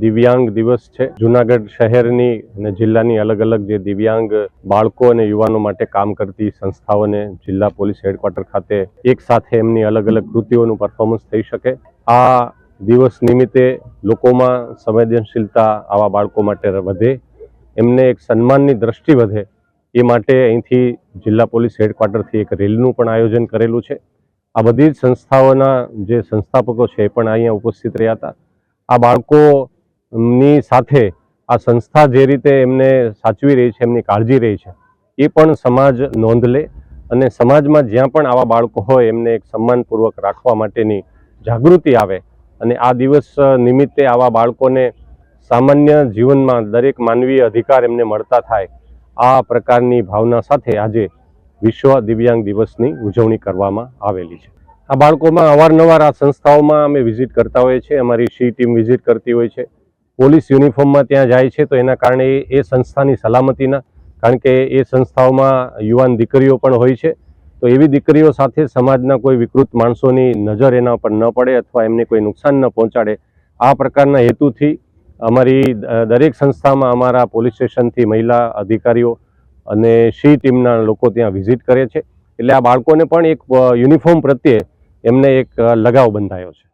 દિવ્યાંગ દિવસ છે. જુનાગઢ શહેરની અને જિલ્લાની અલગ અલગ જે દિવ્યાંગ બાળકો અને યુવાનો માટે કામ કરતી સંસ્થાઓને જિલ્લા પોલીસ હેડક્વાર્ટર ખાતે એક સાથે એમની અલગ અલગ કૃતિઓનું પરફોર્મન્સ થઈ શકે. આ દિવસ નિમિત્તે લોકોમાં સંવેદનશીલતા આવા બાળકો માટે વધે. એમને એક સન્માનની દ્રષ્ટિ વધે. એ માટે અહીંથી જિલ્લા પોલીસ હેડક્વાર્ટરથી એક રેલીનું પણ આયોજન કરેલું છે. આ બધી જ સંસ્થાઓના જે સંસ્થાપકો છે એ પણ અહીંયા ઉપસ્થિત રહ્યા હતા. આ બાળકોની સાથે આ સંસ્થા જે રીતે એમને સાચવી રહી છે, એમની કાળજી રહી છે, એ પણ સમાજ નોંધ લે અને સમાજમાં જ્યાં પણ આવા બાળકો હોય, એમને એક સન્માનપૂર્વક રાખવા માટેની જાગૃતિ આવે અને આ દિવસ નિમિત્તે આવા બાળકોને સામાન્ય જીવનમાં દરેક માનવીય અધિકાર એમને મળતા થાય, આ પ્રકારની ભાવના સાથે આજે વિશ્વ દિવ્યાંગ દિવસની ઉજવણી કરવામાં આવેલી છે. આ બાળકોમાં અવારનવાર આ સંસ્થાઓમાં અમે વિઝિટ કરતા હોઈએ છીએ, અમારી સી ટીમ વિઝિટ કરતી હોય છે. પોલીસ યુનિફોર્મમાં ત્યાં જાય છે, તો એના કારણે એ- સંસ્થાની સલામતીના, કારણ કે એ સંસ્થાઓમાં યુવાન દીકરીઓ પણ હોય છે. તો એવી દીકરીઓ સાથે સમાજના કોઈ વિકૃત માણસોની નજર એના પર ન પડે અથવા એમને કોઈ નુકસાન ન પહોંચાડે. આ પ્રકારના હેતુથી અમારી દરેક સંસ્થામાં અમારા પોલીસ સ્ટેશનથી મહિલા અધિકારીઓ અને શી ટીમના લોકો ત્યાં વિઝિટ કરે છે. એટલે આ બાળકોને પણ એક યુનિફોર્મ પ્રત્યે એમને એક લગાવ બંધાયો છે.